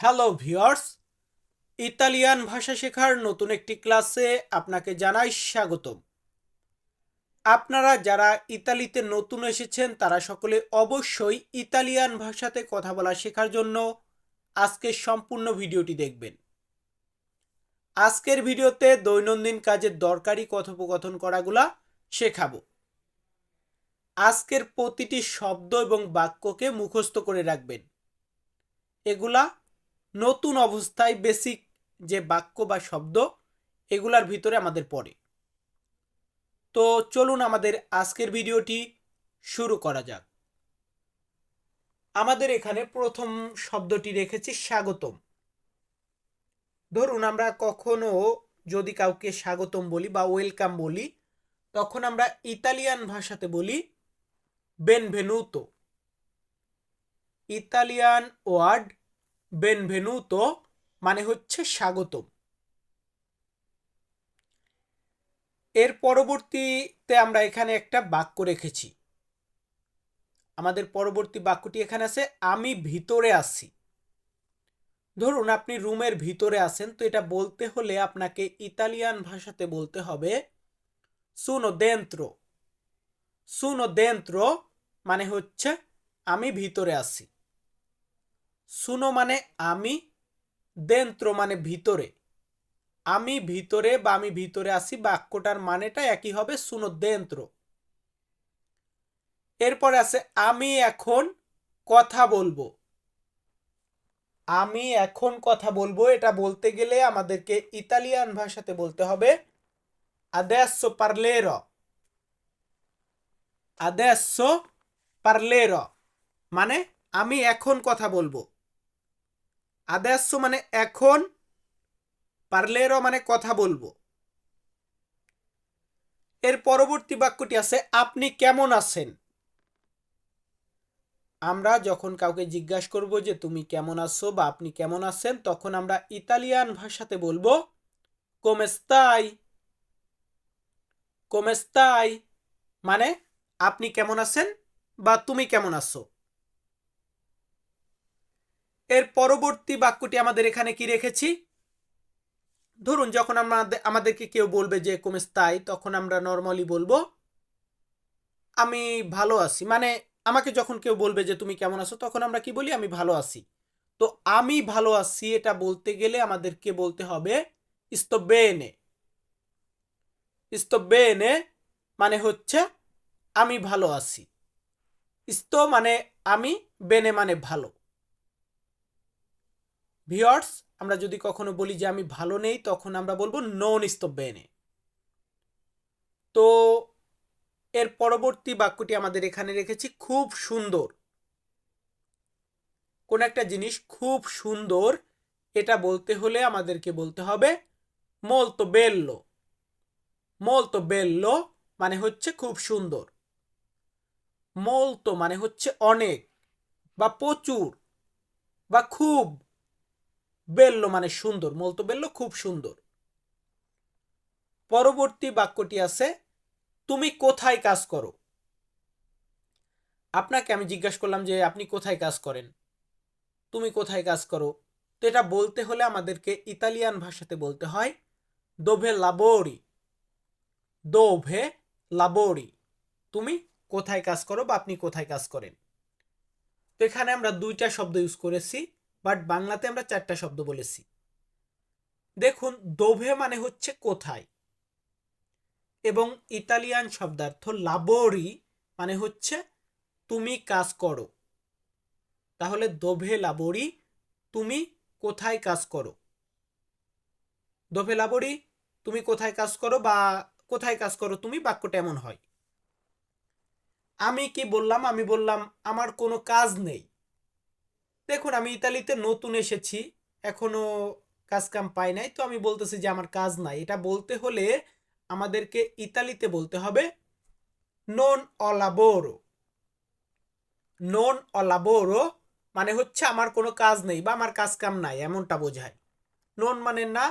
Hello viewers Italian ভাষা শেখার নতুন একটি ক্লাসে আপনাকে জানাই স্বাগতম। আপনারা যারা ইতালিতে নতুন এসেছেন, তারা সকলে অবশ্যই ইতালিয়ান ভাষাতে কথা বলা শেখার জন্য আজকের সম্পূর্ণ ভিডিওটি দেখবেন। আজকের ভিডিওতে দৈনন্দিন কাজের দরকারি কথোপকথন করাগুলা শেখাবো। আজকের প্রতিটি শব্দ এবং বাক্যকে মুখস্থ করে রাখবেন। এগুলা নতুন অবস্থায় বেসিক যে বাক্য বা শব্দ, এগুলার ভিতরে আমাদের পড়ে। তো চলুন আমাদের আজকের ভিডিওটি শুরু করা যাক। আমাদের এখানে প্রথম শব্দটি রেখেছি স্বাগতম। ধরুন আমরা কখনো যদি কাউকে স্বাগতম বলি বা ওয়েলকাম বলি, তখন আমরা ইতালিয়ান ভাষাতে বলি বেনভেনুতো ইতালিয়ান ওয়ার্ড বেনভেনুতো মানে হচ্ছে স্বাগতম। এর পরবর্তীতে আমরা এখানে একটা বাক্য রেখেছি। আমাদের পরবর্তী বাক্যটি এখানে আছে, আমি ভিতরে আছি। ধরুন আপনি রুমের ভিতরে আছেন, তো এটা বলতে হলে আপনাকে ইতালিয়ান ভাষাতে বলতে হবে সুনো দেন্ত্র সুনো দেন্ত্র মানে হচ্ছে, আমি ভিতরে আছি। সুনো মানে আমি দেন্ত্র মানে ভিতরে। আমি ভিতরে বা আমি ভিতরে আসি, বাক্যটার মানেটা একই হবে সুনো দেন্ত্র। এরপরে আছে, আমি এখন কথা বলব। আমি এখন কথা বলব, এটা বলতে গেলে আমাদেরকে ইতালিয়ান ভাষাতে বলতে হবে, adesso parlerò। Adesso parlerò। মানে আমি এখন কথা বলব। আদেশ মানে এখন পারলেরও মানে কথা বলব। এর পরবর্তী বাক্যটি আছে, আপনি কেমন আছেন? আমরা যখন কাউকে জিজ্ঞাসা করব যে, তুমি কেমন আছো বা আপনি কেমন আছেন? তখন আমরা ইতালিয়ান ভাষাতে বলব কোমেস্তাই কোমেস্তাই মানে আপনি কেমন আছেন বা তুমি কেমন আছো? এর পরবর্তী বাক্যটি আমাদের এখানে কি রেখেছি? ধরুন, যখন আমরা আমাদেরকে কেউ বলবে যে কোমেস্তাই তখন আমরা নর্মালি বলব, আমি ভালো আছি। মানে আমাকে যখন কেউ বলবে যে, তুমি কেমন আছো? তখন আমরা কি বলি? আমি ভালো আছি। তো আমি ভালো আছি এটা বলতে গেলে আমাদেরকে বলতে হবে ইস্তবেনে ইস্তবেনে মানে হচ্ছে, আমি ভালো আছি। ইস্ত মানে আমি, বেনে মানে ভালো। ভিওর্স আমরা যদি কখনো বলি যে আমি ভালো নেই, তখন আমরা বলব নন বেনে তো এর পরবর্তী বাক্যটি আমাদের এখানে রেখেছি, খুব সুন্দর। কোন একটা জিনিস খুব সুন্দর, এটা বলতে হলে আমাদেরকে বলতে হবে মলতো বেল্লো মলতো বেল্লো মানে হচ্ছে খুব সুন্দর। মলতো মানে হচ্ছে অনেক বা প্রচুর বা খুব। বেল্লো মানে সুন্দর, মলতো বেল্লো খুব সুন্দর। পরবর্তী বাক্যটি আছে, তুমি কোথায় কাজ করো? আপনাকে আমি জিজ্ঞাসা করলাম যে, আপনি কোথায় কাজ করেন? তুমি কোথায় কাজ করো? তো এটা বলতে হলে আমাদেরকে ইতালিয়ান ভাষাতে বলতে হয়, দোভে লাবোরি। দোভে লাবোরি। তুমি কোথায় কাজ করো বা আপনি কোথায় কাজ করেন? তো এখানে আমরা দুইটা শব্দ ইউজ করেছি। বাট বাংলাতে আমরা চারটা শব্দ বলেছি। দেখুন, দোভে মানে হচ্ছে কোথায়? এবং ইতালিয়ান শব্দার্থ লাবোরি মানে হচ্ছে তুমি কাজ করো। তাহলে দোভে লাবোরি তুমি কোথায় কাজ করো? দোভে লাবোরি তুমি কোথায় কাজ করো বা কোথায় কাজ করো তুমি? বাক্যটা এমন হয়। আমি কি বললাম? আমি বললাম, আমার কোনো কাজ নেই। দেখুন, আমি ইতালিতে নতুন এসেছি, এখনও কাজ কাম পাই নাই, তো আমি বলতেছি যে আমার কাজ নাই। এটা বলতে হলে আমাদেরকে ইতালিতে বলতে হবে নন অলাবোরো নন অলাবোরো মানে হচ্ছে আমার কোনো কাজ নেই বা আমার কাজ কাম নাই, এমনটা বোঝায়। নন মানে না,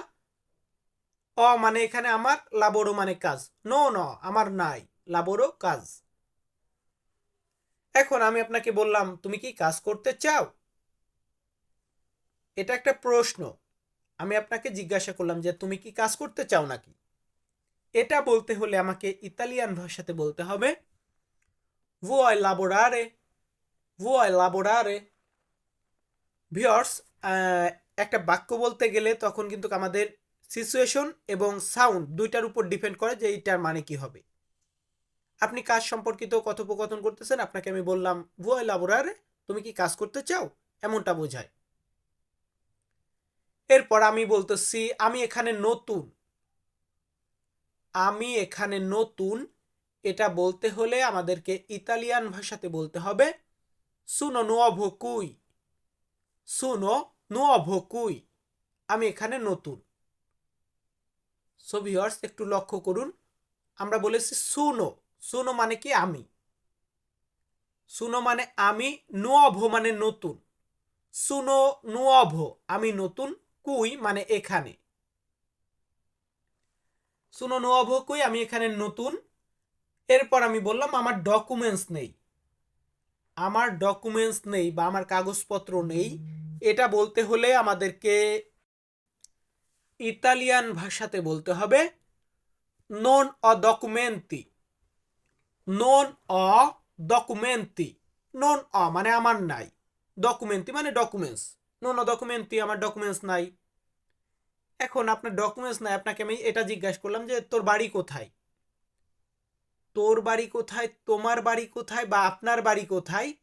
অ মানে এখানে আমার লাবোরো মানে কাজ। নো ন আমার নাই লাবোরো কাজ। এখন আমি আপনাকে বললাম, তুমি কি কাজ করতে চাও? এটা একটা প্রশ্ন। আমি আপনাকে জিজ্ঞাসা করলাম যে, তুমি কি কাজ করতে চাও নাকি? এটা বলতে হলে আমাকে ইতালিয়ান ভাষাতে বলতে হবে, vuoi lavorare? Vuoi lavorare? ভিওর্স একটা বাক্য বলতে গেলে তখন কিন্তু আমাদের সিচুয়েশন এবং সাউন্ড দুইটার উপর ডিপেন্ড করে যে এইটার মানে কি হবে। আপনি কাজ সম্পর্কিত কথোপকথন করতেছেন, আপনাকে আমি বললাম ভুয়াই লাবোরারে তুমি কি কাজ করতে চাও? এমনটা বোঝায়। এরপর আমি বলতেছি, আমি এখানে নতুন। আমি এখানে নতুন, এটা বলতে হলে আমাদেরকে ইতালিয়ান ভাষাতে বলতে হবে সুনো নুয়াভো কুই সুনো নুয়াভো কুই আমি এখানে নতুন। সো ভিউয়ার্স একটু লক্ষ্য করুন, আমরা বলেছি সুনো সুনো মানে কি? আমি। সুনো মানে আমি নুয়াভো মানে নতুন। সুনো নুয়াভো আমি নতুন। কুই মানে এখানে। সুনো নুয়াভো কুই, আমি এখানে নতুন। এরপর আমি বললাম, আমার ডকুমেন্টস নেই। আমার ডকুমেন্টস নেই বা আমার কাগজপত্র নেই। এটা বলতে হলে আমাদেরকে ইতালিয়ান ভাষাতে বলতে হবে। নন অ ডকুমেন্টি নন অ ডকুমেন্টি নন অ মানে আমার নাই। ডকুমেন্টি মানে ডকুমেন্টস নন অ ডকুমেন্টি আমার ডকুমেন্টস নাই। এখন আপনার ডকুমেন্টস নাই, আপনাকে আমি এটা জিজ্ঞাসা করলাম যে, তোর বাড়ি কোথায়? তোর বাড়ি কোথায়? তোমার বাড়ি কোথায়? বা আপনার বাড়ি কোথায়?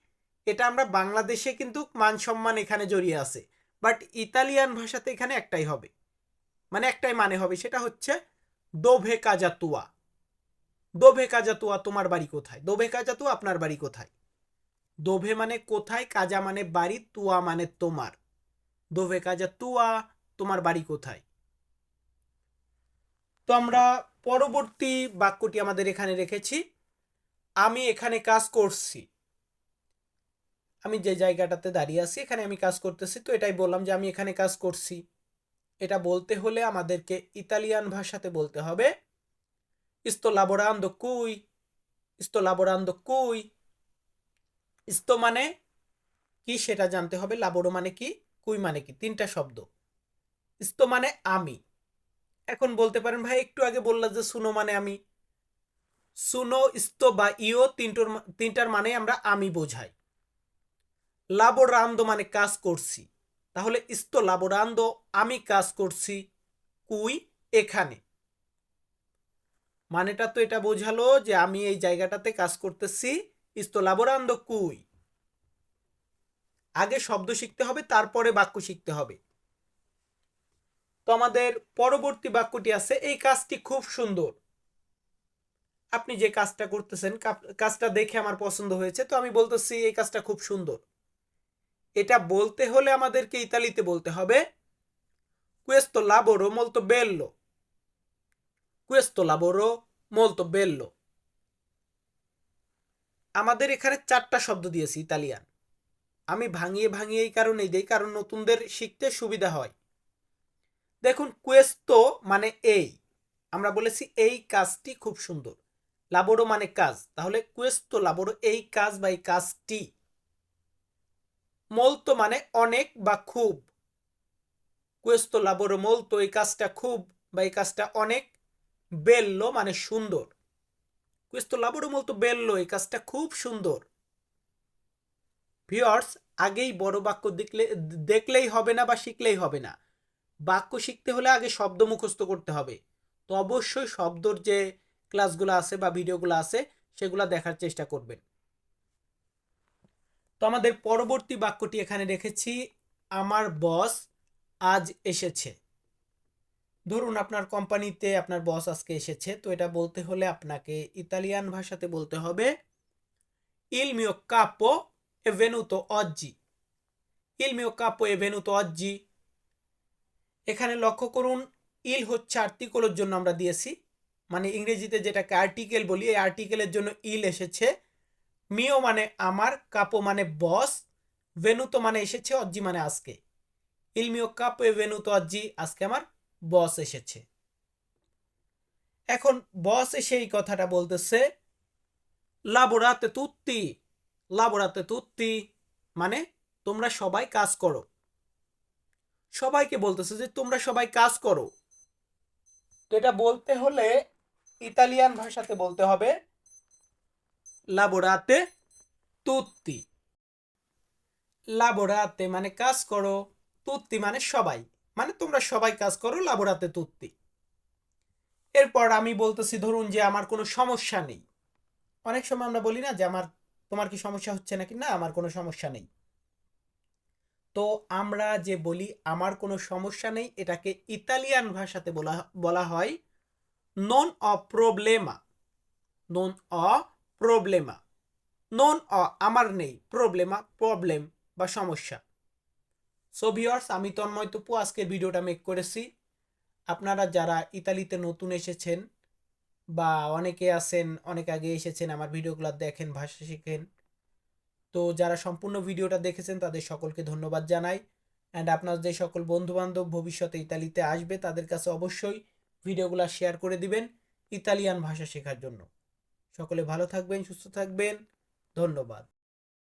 এটা আমরা বাংলাদেশে কিন্তু মান সম্মান এখানে জড়িয়ে আছে। বাট ইতালিয়ান ভাষাতে এখানে একটাই হবে। মানে একটাই মানে হবে, সেটা হচ্ছে, দোভে কাজাতুয়া দোভে কাজাতুয়া তোমার বাড়ি কোথায়? দোভে কাজাতুয়া আপনার বাড়ি কোথায়? দোভে মানে কোথায়, কাজা মানে বাড়ি, তুয়া মানে তোমার। দোভে কাজা তুয়া, তোমার বাড়ি কোথায়? তো আমরা পরবর্তী বাক্যটি আমাদের এখানে রেখেছি। আমি এখানে কাজ করছি। আমি যে জায়গাটাতে দাঁড়িয়ে আছি, এখানে আমি কাজ করতেছি। তো এটাই বললাম যে আমি এখানে কাজ করছি। এটা বলতে হলে আমাদেরকে ইতালিয়ান ভাষাতে বলতে হবে। ইস্তো লাবোরান্দো কুই, ইস্তো লাবোরান্দো কুই। ইস্তো মানে কি সেটা জানতে হবে লাবোরো মানে কি? কুই মানে কি? তিনটা শব্দ। ইস্তো মানে আমি। এখন বলতে পারেন, ভাই, একটু আগে বললাম যে সুনো মানে আমি। সুনো ইস্তো বা ইও তিনটোর তিনটার মানে আমরা আমি বোঝাই। লাবোরান্দো মানে কাজ করছি। তাহলে ইস্তো লাবোরান্দো, আমি কাজ করছি, কুই এখানে। মানেটা তো এটা বোঝালো যে আমি এই জায়গাটাতে কাজ করতেছি ইস্তো লাবোরান্দো কুই। আগে শব্দ শিখতে হবে, তারপরে বাক্য শিখতে হবে। তো আমাদের পরবর্তী বাক্যটি আছে, এই কাজটি খুব সুন্দর। আপনি যে কাজটা করতেছেন কাজটা দেখে আমার পছন্দ হয়েছে, তো আমি বলতেছি, এই কাজটা খুব সুন্দর। এটা বলতে হলে আমাদেরকে ইতালিতে বলতে হবে, questo lavoro molto bello questo lavoro molto bello আমাদের এখানে চারটা শব্দ দিয়েছি ইতালিয়ান। আমি ভাঙিয়ে ভাঙিয়ে এই কারণেই দেই, কারণ নতুনদের শিখতে সুবিধা হয়। দেখুন কুয়েস্তো মানে এই। আমরা বলেছি এই কাজটি খুব সুন্দর। লাবোরো মানে কাজ। তাহলে কুয়েস্তো লাবোরো, এই কাজ বা এই কাজটি। মলতো মানে অনেক বা খুব। কুয়েস্তো লাবোরো মলতো এই কাজটা খুব বা এই কাজটা অনেক। বেল্লো মানে সুন্দর। কুয়েস্তো লাবোরো মলতো বেল্লো, এই কাজটা খুব সুন্দর। ভিওর্স আগেই বড় বাক্য দেখলে, দেখলেই হবে না বা শিখলেই হবে না। বাক্য শিখতে হলে আগে শব্দ মুখস্থ করতে হবে। তো অবশ্যই শব্দর যে ক্লাসগুলো আছে বা ভিডিওগুলো আছে, সেগুলো দেখার চেষ্টা করবেন। তো আমাদের পরবর্তী বাক্যটি এখানে রেখেছি, আমার বস আজ এসেছে। ধরুন আপনার কোম্পানিতে আপনার বস আজকে এসেছে, তো এটা বলতে হলে আপনাকে ইতালিয়ান ভাষাতে বলতে হবে ইল মিও কাপো এ ভেনুতো অজ্জি ইল মিও কাপো এ ভেনুতো অজ্জি এখানে লক্ষ্য করুন ইল হচ্ছে আর্টিকেলের জন্য আমরা দিয়েছি। মানে ইংরেজিতে যেটাকে আর্টিকেল বলি, এই আর্টিকেলের জন্য ইল এসেছে। মিও মানে আমার কাপো মানে বস ভেনুতো মানে এসেছে অজ্জি মানে আজকে। ইলমিও কাপো এ ভেনুতো অজ্জি আজকে আমার বস এসেছে। এখন বস এসে এই কথাটা বলতেছে লাবোরাতে তুত্তি লাবোরাতে তুত্তি মানে তোমরা সবাই কাজ করো। সবাইকে বলতেছে যে তোমরা সবাই কাজ করো। তো এটা বলতে হলে ইতালিয়ান ভাষাতে বলতে হবে লাবোরাতে তুত্তি লাবোরাতে মানে কাজ করো তুত্তি মানে সবাই মানে তোমরা সবাই কাজ করো লাবোরাতে তুত্তি এরপর আমি বলতেছি, ধরুন যে আমার কোনো সমস্যা নেই। অনেক সময় আমরা বলি না যে আমার তোমার কি সমস্যা হচ্ছে নাকি? না, আমার কোনো সমস্যা নেই। তো আমরা যে বলি আমার কোনো সমস্যা নেই, এটাকে ইতালিয়ান ভাষাতে বলা বলা হয় নন অ প্রবলেমা নন অ প্রবলেমা নন অ আমার নেই প্রবলেমা প্রবলেম বা সমস্যা। সো ভিওর্স আমি তন্ময় তপু আজকের ভিডিওটা মেক করেছি। আপনারা যারা ইতালিতে নতুন এসেছেন বা অনেকে আছেন, অনেক আগে এসেছেন, আমার ভিডিওগুলো দেখেন, ভাষা শিখেন। তো যারা সম্পূর্ণ ভিডিওটা দেখেছেন, তাদের সকলকে ধন্যবাদ জানাই। অ্যান্ড আপনার যে সকল বন্ধুবান্ধব ভবিষ্যতে ইতালিতে আসবে, তাদের কাছে অবশ্যই ভিডিওগুলো শেয়ার করে দিবেন ইতালিয়ান ভাষা শেখার জন্য। সকলে ভালো থাকবেন, সুস্থ থাকবেন। ধন্যবাদ।